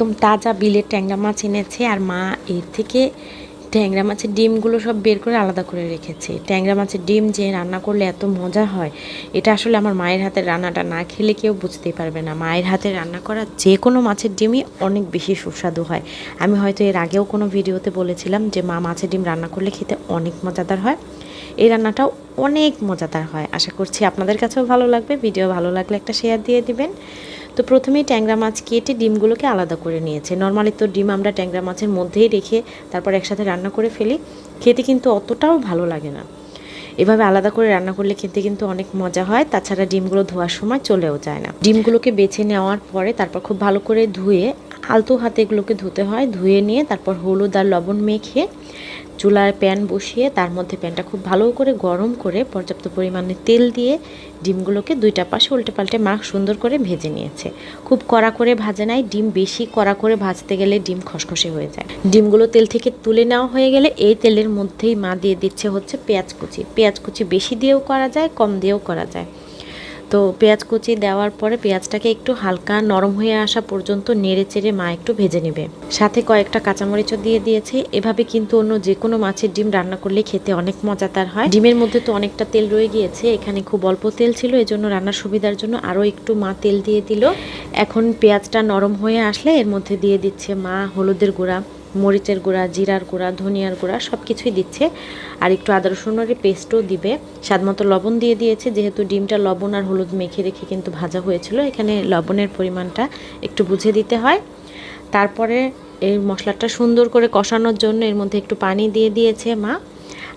একদম তাজা বিলের ট্যাংরা মাছ এনেছে আর মা এর থেকে ট্যাংরা মাছের ডিমগুলো সব বের করে আলাদা করে রেখেছে। ট্যাংরা মাছের ডিম যে রান্না করলে এত মজা হয়, এটা আসলে আমার মায়ের হাতের রান্নাটা না খেলে কেউ বুঝতেই পারবে না। মায়ের হাতে রান্না করা যে কোনো মাছের ডিমই অনেক বেশি সুস্বাদু হয়। আমি হয়তো এর আগেও কোনো ভিডিওতে বলেছিলাম যে মা মাছের ডিম রান্না করলে খেতে অনেক মজাদার হয়। এই রান্নাটাও অনেক মজাদার হয়। আশা করছি আপনাদের কাছেও ভালো লাগবে। ভিডিও ভালো লাগলে একটা শেয়ার দিয়ে দিবেন। তো প্রথমেই ট্যাংরা মাছ কেটে ডিমগুলোকে আলাদা করে নিয়েছে। নর্মালি তো ডিম আমরা ট্যাংরা মাছের মধ্যেই রেখে তারপর একসাথে রান্না করে ফেলি। খেতে কিন্তু অতটাও ভালো লাগে না। এভাবে আলাদা করে রান্না করলে খেতে কিন্তু অনেক মজা হয়। তাছাড়া ডিমগুলো ধোয়ার সময় চলেও যায় না। ডিমগুলোকে বেছে নেওয়ার পরে তারপর খুব ভালো করে ধুয়ে আলতো হাতে এগুলোকে ধুতে হয়, ধুয়ে নিয়ে তারপর হলুদ আর লবণ মেখে চুলার প্যান বসিয়ে তার মধ্যে প্যানটা খুব ভালো করে গরম করে পর্যাপ্ত পরিমাণে তেল দিয়ে ডিমগুলোকে দুইটা পাশে উল্টে পাল্টে মা সুন্দর করে ভেজে নিয়েছে। খুব কড়া করে ভাজে নাই, ডিম বেশি কড়া করে ভাজতে গেলে ডিম খসখসে হয়ে যায়। ডিমগুলো তেল থেকে তুলে নেওয়া হয়ে গেলে এই তেলের মধ্যেই মা দিয়ে দিচ্ছে হচ্ছে পেঁয়াজ কুচি। পেঁয়াজ কুচি বেশি দিয়েও করা যায়, কম দিয়েও করা যায়। তো পেঁয়াজ কুচি দেওয়ার পরে পেঁয়াজটাকে একটু হালকা নরম হয়ে আসা পর্যন্ত নেড়ে চেড়ে মা একটু ভেজে নেবে। সাথে কয়েকটা কাঁচামরিচও দিয়ে দিয়েছে। এভাবে কিন্তু অন্য যে কোনো মাছের ডিম রান্না করলে খেতে অনেক মজাদার হয়। ডিমের মধ্যে তো অনেকটা তেল রয়ে গিয়েছে। এখানে খুব অল্প তেল ছিল, এজন্য রান্নার সুবিধার জন্য আরও একটু মা তেল দিয়ে দিল। এখন পেঁয়াজটা নরম হয়ে আসলে এর মধ্যে দিয়ে দিচ্ছে মা হলুদের গুঁড়া। মরিচের গুঁড়া, জিরার গুঁড়া, ধনিয়ার গুঁড়া সব কিছুই দিচ্ছে। আর একটু আদা রসুনের পেস্টও দিবে। স্বাদ মতো লবণ দিয়ে দিয়েছে। যেহেতু ডিমটা লবণ আর হলুদ মেখে রেখে কিন্তু ভাজা হয়েছিল, এখানে লবণের পরিমাণটা একটু বুঝে দিতে হয়। তারপরে এই মশলাটা সুন্দর করে কষানোর জন্য এর মধ্যে একটু পানি দিয়ে দিয়েছে মা।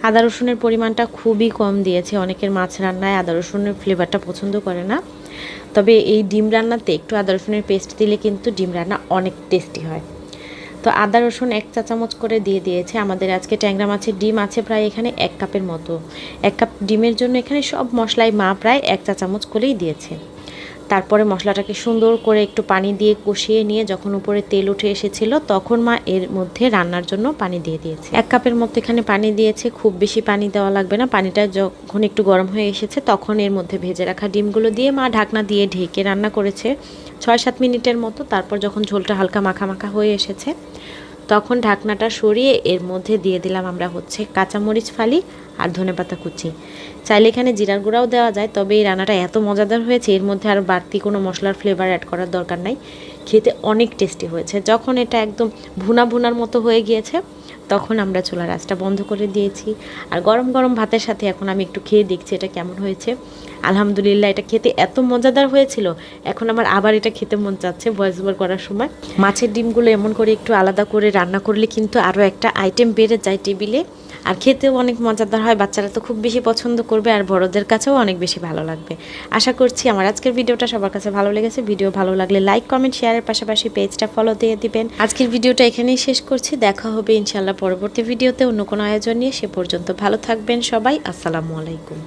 আদা, রসুনের পরিমাণটা খুবই কম দিয়েছে। অনেকের মাছ রান্নায় আদা, রসুনের ফ্লেভারটা পছন্দ করে না। তবে এই ডিম রান্নাতে একটু আদা, রসুনের পেস্ট দিলে কিন্তু ডিম রান্না অনেক টেস্টি হয়। তো আদা, রসুন এক চা চামচ করে দিয়ে দিয়েছে। আমাদের আজকে ট্যাংরা মাছের ডিম আছে প্রায় এখানে এক কাপের মতো। এক কাপ ডিমের জন্য এখানে সব মশলাই মা প্রায় এক চা চামচ করেই দিয়েছে। তারপরে মশলাটাকে সুন্দর করে একটু পানি দিয়ে কষিয়ে নিয়ে যখন উপরে তেল উঠে এসেছিল, তখন মা এর মধ্যে রান্নার জন্য পানি দিয়ে দিয়েছে। এক কাপের মতো এখানে পানি দিয়েছে, খুব বেশি পানি দেওয়া লাগবে না। পানিটা যখন একটু গরম হয়ে এসেছে, তখন এর মধ্যে ভেজে রাখা ডিমগুলো দিয়ে মা ঢাকনা দিয়ে ঢেকে রান্না করেছে। ছয় সাত মিনিটের মতো তারপর যখন ঝোলটা হালকা মাখা মাখা হয়ে এসেছে, তখন ঢাকনাটা সরিয়ে এর মধ্যে দিয়ে দিলাম আমরা হচ্ছে কাঁচামরিচ ফালি আর ধনেপাতা কুচি। চাইলে এখানে জিরার গুঁড়াও দেওয়া যায়, তবে এই রান্নাটা এত মজাদার হয়েছে, এর মধ্যে আর বাড়তি কোনো মশলার ফ্লেভার অ্যাড করার দরকার নাই। খেতে অনেক টেস্টি হয়েছে। যখন এটা একদম ভুনা ভুনার মতো হয়ে গিয়েছে, তখন আমরা চুলার আঁচটা বন্ধ করে দিয়েছি। আর গরম গরম ভাতের সাথে এখন আমি একটু খেয়ে দেখছি এটা কেমন হয়েছে। আলহামদুলিল্লাহ, এটা খেতে এত মজাদার হয়েছিল। এখন আমার আবার এটা খেতে মন চাচ্ছে ভয়েস ওভার করার সময়। মাছের ডিমগুলো এমন করে একটু আলাদা করে রান্না করলে কিন্তু আরও একটা আইটেম বেড়ে যায় টেবিলে। আর খেতেও অনেক মজাদার হয়, বাচ্চারা তো খুব বেশি পছন্দ করবে আর বড়দের কাছেও অনেক বেশি ভালো লাগবে। আশা করছি আমার আজকের ভিডিওটা সবার কাছে ভালো লেগেছে। ভিডিও ভালো লাগলে লাইক কমেন্ট শেয়ারের পাশাপাশি পেজটা ফলো দিয়ে দিবেন। আজকের ভিডিওটা এখানেই শেষ করছি। দেখা হবে ইনশাল্লাহ পরবর্তী ভিডিওতে অন্য কোনো আয়োজন নিয়ে। সে পর্যন্ত ভালো থাকবেন সবাই। আসসালামু আলাইকুম।